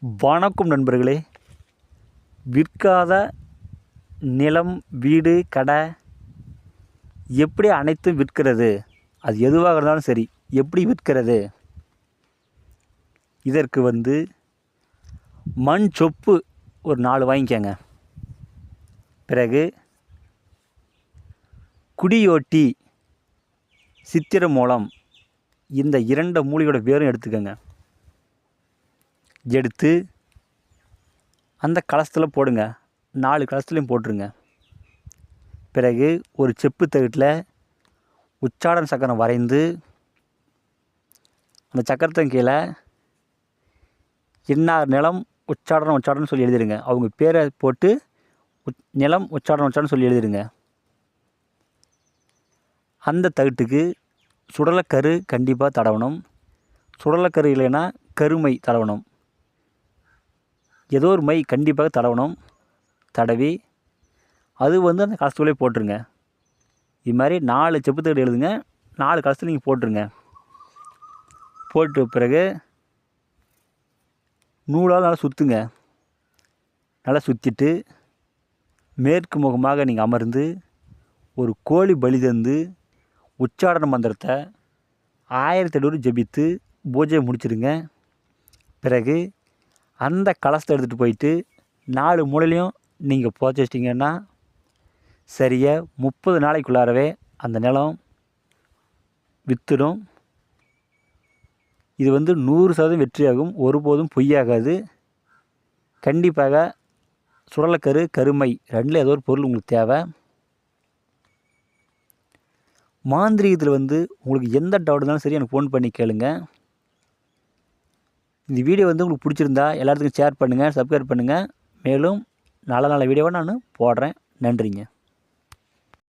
வணக்கம் நண்பர்களே. விற்காத நிலம் வீடு கடை எப்படி அனைத்தும் விற்கிறது? அது எதுவாக இருந்தாலும் சரி எப்படி விற்கிறது? இதற்கு வந்து மண் சொப்பு ஒரு நாலு வாங்கிக்கோங்க. பிறகு குடியோட்டி சித்திர மூலம் இந்த இரண்டு மூலிகையோட பேரும் எடுத்துக்கோங்க. எடுத்து அந்த கலசத்தில் போடுங்க. நாலு கலசத்துலையும் போட்டுருங்க. பிறகு ஒரு செப்பு தகட்டில் உச்சாடன் சக்கரம் வரைந்து அந்த சக்கரத்தின் கீழே இன்னார் நிலம் உச்சாடனம் உச்சாடனம் சொல்லி எழுதிடுங்க அவங்க பேரை போட்டு உச் நிலம் உச்சாடனம் உச்சாடனம் சொல்லி எழுதிடுங்க அந்த தகட்டுக்கு சுடலக்கரு கண்டிப்பாக தடவணும். சுடலக்கரு இல்லைன்னா கருமை தடவணும். ஏதோ ஒரு மை கண்டிப்பாக தடவணும் தடவி அது வந்து அந்த கலசத்துக்குள்ளே போட்டுருங்க. இது மாதிரி நாலு செப்புத்தகடு எழுதுங்க நாலு கலசத்தில் நீங்கள் போட்டுருங்க. போட்டு பிறகு நூலால் நல்லா சுற்றுங்க நல்லா சுற்றிட்டு மேற்கு முகமாக நீங்கள் அமர்ந்து ஒரு கோழி பலி தந்து உச்சாரண மந்திரத்தை ஆயிரத்தி எண்ணூறு ஜபித்து பூஜையை முடிச்சிடுங்க. பிறகு அந்த கலசத்தை எடுத்துகிட்டு போயிட்டு நாலு மூலையிலையும் நீங்கள் புதைச்சி வச்சிட்டிங்கன்னா சரியாக முப்பது நாளைக்குள்ளாரவே அந்த நிலம் விற்றுடும் இது வந்து நூறு சதவீதம் வெற்றியாகும். ஒருபோதும் பொய்யாகாது. கண்டிப்பாக சுடலக்கரு கருமை ரெண்டில் ஏதோ ஒரு பொருள் உங்களுக்கு தேவை. மாந்திரீகத்தில் வந்து உங்களுக்கு எந்த டவுட் இருந்தாலும் சரி எனக்கு ஃபோன் பண்ணி கேளுங்கள் இந்த வீடியோ வந்து உங்களுக்கு பிடிச்சிருந்தா எல்லாத்துக்கும் ஷேர் பண்ணுங்கள் சப்ஸ்கிரைப் பண்ணுங்கள் மேலும் நல்ல நல்ல வீடியோவை நான் போடுறேன். நன்றிங்க.